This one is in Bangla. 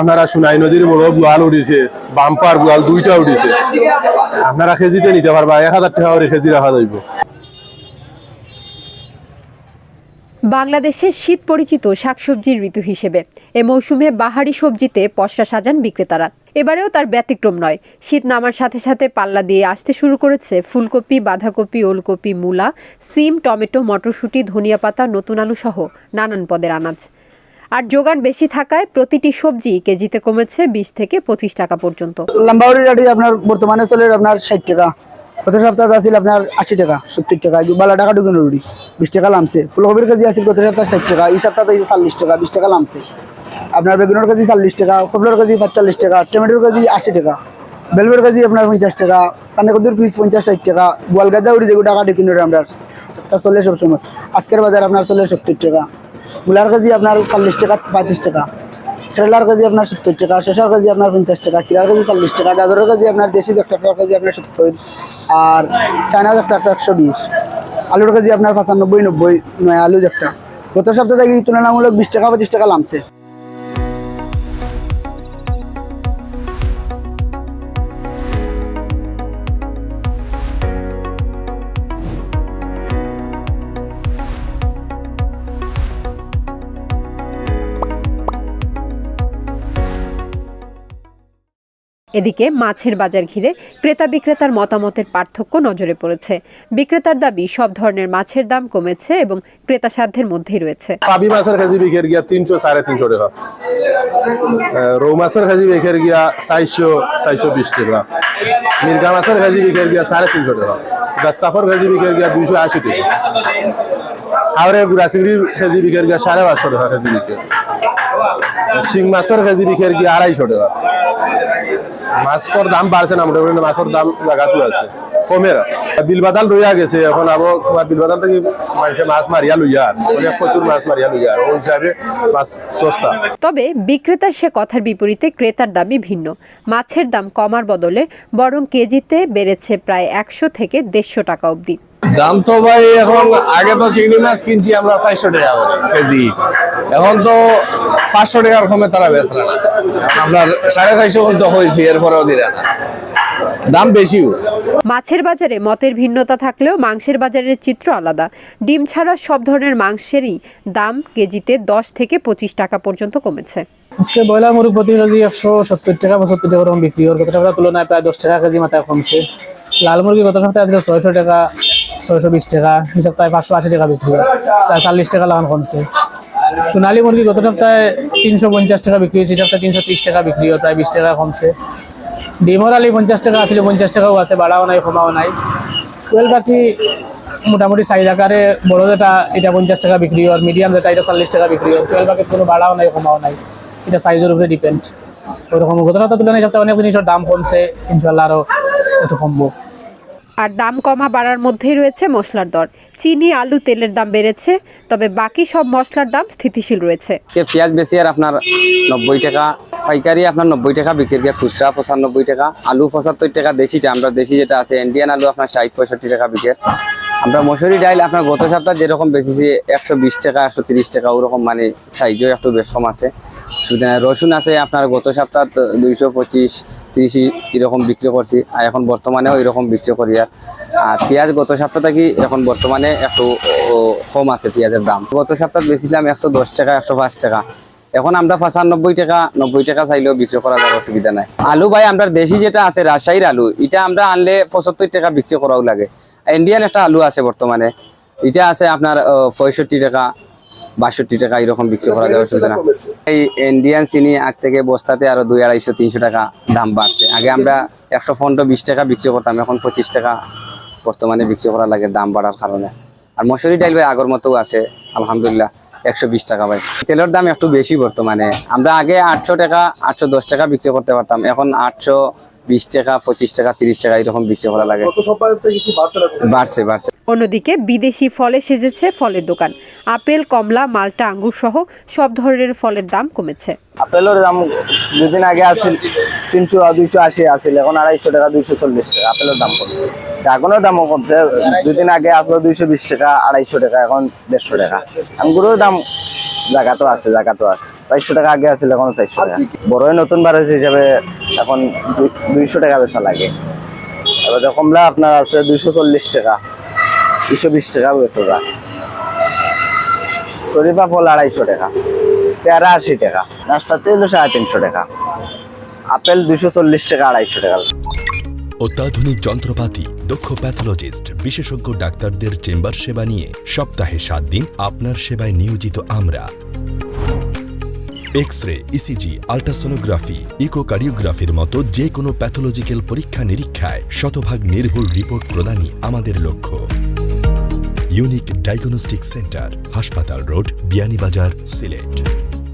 আপনারা সোনাই নদীর বড় বুয়াল উঠিছে, বাম্পার বুয়াল দুইটা উঠিছে। আপনারা কেজিতে নিতে পারবা, এক হাজার টাকা কেজি রাখা যাইব। বাংলাদেশে শীত পরিচিত শাকসবজির ঋতু হিসেবে, এ মৌসুমে বাহারি সবজিতে পসরা সাজান বিক্রেতারা। এবারেও তার ব্যতিক্রম নয়। শীত নামার সাথে সাথে পাল্লা দিয়ে আসতে শুরু করেছে ফুলকপি, বাঁধাকপি, ওলকপি, মূলা, সিম, টমেটো, মটরশুঁটি, ধনিয়া পাতা, নতুন আলু সহ নানান পদের আনাজ। আর যোগান বেশি থাকায় প্রতিটি সবজি কেজিতে কমেছে বিশ থেকে পঁচিশ টাকা পর্যন্ত। লাম্বাউরি রাটি আপনার বর্তমানে চলে আপনার ষাট টাকা, গত সপ্তাহে আছিল আপনার আশি টাকা, সত্তর টাকা বালা টাকা ঢুকে রুটি বিশ টাকা লামছে। ফুলকপির কেজি আছিল গত সপ্তাহে ষাট টাকা, এই সপ্তাহে আছে চল্লিশ টাকা, বিশ টাকা লামছে। আপনার বেগুনের কেজি চল্লিশ টাকা কপলার কেজি পাঁচচল্লিশ টাকা, টমেটোর কেজি আশি টাকা, বেলবের কেজি আপনার পঞ্চাশ টাকা কানেকদুর পিস পঞ্চাশ ষাট টাকা, গোয়ালগাদা উড়ি যেগুলো টাকা ঢুকে আমরা তা চলে সবসময়। আজকের বাজার আপনার চলে সত্তর টাকা। মূলার কেজি আপনার চল্লিশ টাকা, পঁয়ত্রিশ টাকা। ট্রেলার কেজি আপনার সত্তর টাকা শেষার কেজি আপনার পঞ্চাশ টাকা কিরার কেজি চল্লিশ টাকা, গাজরের কেজি আপনার দেশি একটা কেজি আপনার সত্তর, আর চায়না একটা একশো বিশ, আলুর কেজি আপনার পঁচানব্বই, নব্বই আলু একটা গত সপ্তাহে তুলনামূলক বিশ টাকা, পঁচিশ টাকা লামছে। এদিকে মাছের বাজার ঘিরে ক্রেতা বিক্রেতার মতামতের পার্থক্য নজরে পড়েছে। বিক্রেতার দাবি, সব ধরনের মাছের দাম কমেছে এবং ক্রেতা সাধ্যের মধ্যেই রয়েছে। পাবি মাছের কেজি বিকের গিয়া তিনশো সাড়ে তিনশো টাকা। রৌ মাছের কেজি বিকের গিয়া চারশো চারশো বিশ টাকা। মির্গা মাছের কেজি বিকের গিয়া সাড়ে তিনশো টাকা। গাছকাপড় কেজি বিকের গিয়া দুইশো আশি টাকা। হাওড়ে গুড়া কেজি বিকের গিয়া সাড়ে পাঁচশো টাকা কেজি বিকের। শিং মাছের কেজি বিকের গিয়া আড়াইশো টাকা? মাছের দাম বাড়ছে না মোটামুটি মাছের দাম জায়গাতে আছে। কমের বিলবাদাল রইয়া গেছে, এখন আবো তোমার বিলবাদাল থেকে মানুষে মাছ মারিয়া লইয়া আর অনেক প্রচুর মাছ মারিয়া লইয়া আর ওই হিসাবে মাছ সস্তা। তবে বিক্রেতার সে কথার বিপরীতে ক্রেতার দামই ভিন্ন। মাছের দাম কমার বদলে বরং কেজিতে বেড়েছে প্রায় একশো থেকে দেড়শো টাকা অবধি। দাম তো ভাই এখন আগে তো চিংড়ি মাছ কিনছি আমরা চারশো টাকা করে কেজি। এখন তো পাঁচশো টাকার কমে তারা বেচলে না। এখন আপনার সাড়ে চারশো তো হয়েছে এরপরেও দিলে না। দাম বেশিও। মাছের বাজারে মতের ভিন্নতা থাকলেও মাংসের বাজারের চিত্র আলাদা। ডিম ছাড়া সব ধরনের মাংসেরই দাম কেজিতে দশ থেকে পঁচিশ টাকা পর্যন্ত কমেছে। আজকে ব্রয়লার মুরগ প্রতি কেজি একশো সত্তর টাকা পঁচাত্তর টাকা বিক্রি গত সপ্তাহের তুলনায় প্রায় দশ টাকা কেজি মাথায় কমছে। লাল মুরগি গত সপ্তাহে আজকে ছয়শো টাকা ছয়শো বিশ টাকা এই সপ্তাহে পাঁচশো আশি টাকা বিক্রি হয়। চল্লিশ টাকা লাগান কমছে। সোনালী মুরগি গত সপ্তাহে তিনশো পঞ্চাশ টাকা বিক্রি হয়েছে সপ্তাহে তিনশো ত্রিশ টাকা বিক্রি হয়, প্রায় বিশ টাকা কমছে। ডিমর আলি পঞ্চাশ টাকা, আসলে পঞ্চাশ টাকাও আছে, বাড়াও নাই, কমাও নাই। কোয়েল পাখি মোটামুটি সাইজ আকারে বড় যেটা, এটা পঞ্চাশ টাকা বিক্রি হয় মিডিয়াম যেটা, এটা চল্লিশ টাকা বিক্রি হয়। কোয়েল পাখির কোনো বাড়াও নাই, কমাও নাই, এটা সাইজের উপরে ডিপেন্ড ওইরকম গত সপ্তাহ তুলনায় সপ্তাহে অনেক জিনিসের দাম কমছে ইনশাল্লাহ আরও একটু কমবো। আর দাম কমা বাড়ার মধ্যেই রয়েছে মশলার দর। চিনি, আলু, তেলের দাম বেড়েছে, তবে বাকি সব মশলার দাম স্থিতিশীল রয়েছে। পেঁয়াজ বেশি আর আপনার নব্বই টাকা, পাইকারি আপনার নব্বই টাকা বিক্রি গিয়ে খুচরা পঁচানব্বই টাকা, আলু পঁচাত্তর টাকা দেশিটা আমরা দেশি যেটা আছে ইন্ডিয়ান আলু আপনার ষাট, পঁয়ষট্টি টাকা বিকের আমরা মশুরি ডাইল আপনার গত সপ্তাহ যেরকম বেশিছি একশো বিশ টাকা, একশো তিরিশ টাকা, ওরকম মানে সাইজও একটু বেশ কম আছে। রসুন আছে আপনার গত সপ্তাহ দুইশো পঁচিশ, তিরিশ এরকম বিক্রি করছি, আর এখন বর্তমানেও এরকম বিক্রি করি আর। আর পেঁয়াজ গত সপ্তাহ থেকে এখন বর্তমানে একটু কম আছে পেঁয়াজের দাম। গত সপ্তাহ বেছিলাম একশো দশ টাকা, একশো পাঁচ টাকা। এখন আমরা পঁচানব্বই টাকা, নব্বই টাকা চাইলেও বিক্রি করা যাওয়ার অসুবিধা নাই। আলু ভাই, আমরা দেশি যেটা আছে, রাজশাহীর আলু, এটা আমরা আনলে পঁচাত্তর টাকা বিক্রি করাও লাগে। ইন্ডিয়ান একটা আলু আছে বর্তমানে। এটা আছে আপনার পঁয়ষট্টি টাকা বাষট্টি টাকা এরকম বিক্রি করা যাওয়ার অসুবিধা না। এই ইন্ডিয়ান চিনি আগ থেকে বস্তাতে আরও দুই আড়াইশো তিনশো টাকা দাম বাড়ছে। আগে আমরা একশো পনেরো বিশ টাকা বিক্রি করতাম এখন পঁচিশ টাকা বর্তমানে বিক্রি করা লাগে দাম বাড়ার কারণে। আর মসুরি ডাইল ভাই আগর মতো আছে আলহামদুলিল্লাহ একশো বিশ টাকা ভাই। তেলের দাম একটু বেশি বর্তমানে। আমরা আগে আটশো টাকা আটশো দশ টাকা বিক্রি করতে পারতাম এখন আটশো বিশ টাকা পঁচিশ টাকা তিরিশ টাকা এরকম বিক্রি করা লাগে। বাড়ছে বাড়ছে। অন্যদিকে বিদেশি ফলে সেজেছে ফলের দোকান। আপেল, কমলা, মালটা, আঙ্গুর সহ সব ধরনের ফলের দাম কমেছে। আপেলের দাম দুদিন আগে আসছিল তিনশো, দুইশো আশি আসছিল এখন আড়াইশো টাকা, দুইশো চল্লিশ টাকা, আপেলের দাম কমছে। এখনও দামও কমছে, দুদিন আগে আসলো দুইশো বিশ টাকা, আড়াইশো টাকা, এখন দেড়শো টাকা। আঙ্গুরের দাম জায়গা তো আছে জায়গা তো আছে, চারশো টাকা আগে আছিল, এখন চারশো টাকা। বড়ই নতুন বার হয়েছে হিসাবে এখন দুইশো টাকা বেচা লাগে। এবার কমলা আপনার আছে দুইশো চল্লিশ টাকা দুইশো বিশ টাকা বেচা যায় শরীফা ফল আড়াইশো টাকা, পেয়ারা আশি টাকা নাশপাতি হলো সাড়ে তিনশো টাকা, আপেল দুশো চল্লিশ টাকা আড়াইশো টাকা। অত্যাধুনিক যন্ত্রপাতি, দক্ষ প্যাথোলজিস্ট, বিশেষজ্ঞ ডাক্তারদের চেম্বার সেবা নিয়ে সপ্তাহে সাত দিন আপনার সেবায় নিয়োজিত আমরা। এক্স রে ইসিজি আল্ট্রাসোনোগ্রাফি ইকোকার্ডিওগ্রাফির মতো যে কোনো প্যাথোলজিক্যাল পরীক্ষা নিরীক্ষায় শতভাগ নির্ভুল রিপোর্ট প্রদানই আমাদের লক্ষ্য। ইউনিক ডায়াগনস্টিক সেন্টার হাসপাতাল রোড বিয়ানীবাজার সিলেট।